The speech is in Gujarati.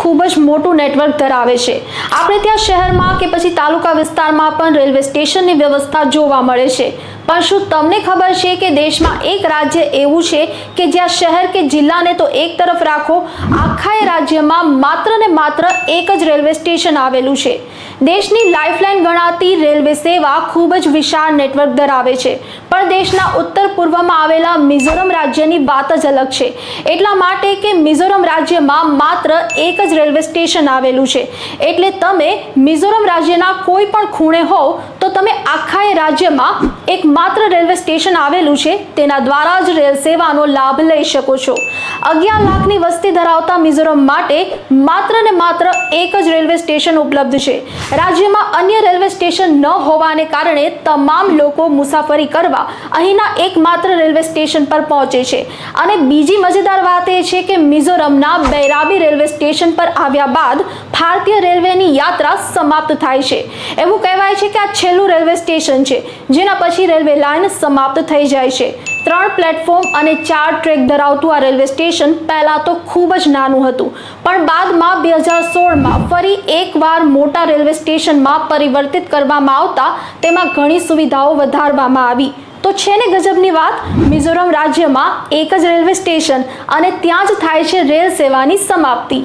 ખૂબ જ મોટું નેટવર્ક ધરાવે છે. આપણે ત્યાં શહેરમાં કે પછી તાલુકા વિસ્તારમાં પણ રેલવે સ્ટેશનની વ્યવસ્થા જોવા મળે છે. પણ શું તમને ખબર છે કે દેશમાં એક રાજ્ય એવું છે કે જ્યાં શહેર કે જિલ્લાને તો એક તરફ રાખો, આખા એ રાજ્યમાં માત્ર ને માત્ર એક જ રેલવે સ્ટેશન આવેલું છે. દેશની લાઇફલાઇન ગણાતી રેલવે સેવા ખૂબ જ વિશાળ નેટવર્ક ધરાવે છે. પણ દેશના ઉત્તર પૂર્વમાં આવેલા મિઝોરમ રાજ્યની વાત જ અલગ છે. એટલા માટે કે મિઝોરમ રાજ્યમાં માત્ર એક જ રેલવે સ્ટેશન આવેલું છે. એટલે તમે મિઝોરમ રાજ્યના કોઈ પણ ખૂણે હોવ તો તમે આખા રાજ્યમાં એક માત્ર રેલવે સ્ટેશન આવેલું છે, તેના દ્વારા જ રેલ સેવાનો લાભ લઈ શકો છો. અગિયાર લાખની વસ્તી ધરાવતા મિઝોરમ માટે માત્ર ને માત્ર એક જ રેલવે સ્ટેશન ઉપલબ્ધ છે. રાજ્યમાં અન્ય રેલવે સ્ટેશન ન હોવાને કારણે તમામ લોકો મુસાફરી કરવા અહીંના એકમાત્ર રેલવે સ્ટેશન પર પહોંચે છે. અને બીજી મજેદાર વાત એ છે કે મિઝોરમના બૈરાબી રેલવે સ્ટેશન પર આવ્યા બાદ ભારતીય રેલવેની યાત્રા સમાપ્ત થાય છે. એવું કહેવાય છે કે આ છેલ્લું રેલવે સ્ટેશન છે, જેના પછી રેલવે લાઇન સમાપ્ત થઈ જાય છે. ત્રણ પ્લેટફોર્મ અને ચાર ટ્રેક ધરાવતું આ રેલવે સ્ટેશન પહેલાં તો ખૂબ જ નાનું હતું, પણ બાદમાં બે હજાર સોળમાં ફરી એકવાર મોટા રેલવે સ્ટેશનમાં પરિવર્તિત કરવામાં આવતા તેમાં ઘણી સુવિધાઓ વધારવામાં આવી. તો છે ને ગજબની વાત? મિઝોરમ રાજ્યમાં એક જ રેલવે સ્ટેશન અને ત્યાં જ થાય છે રેલ સેવાની સમાપ્તિ.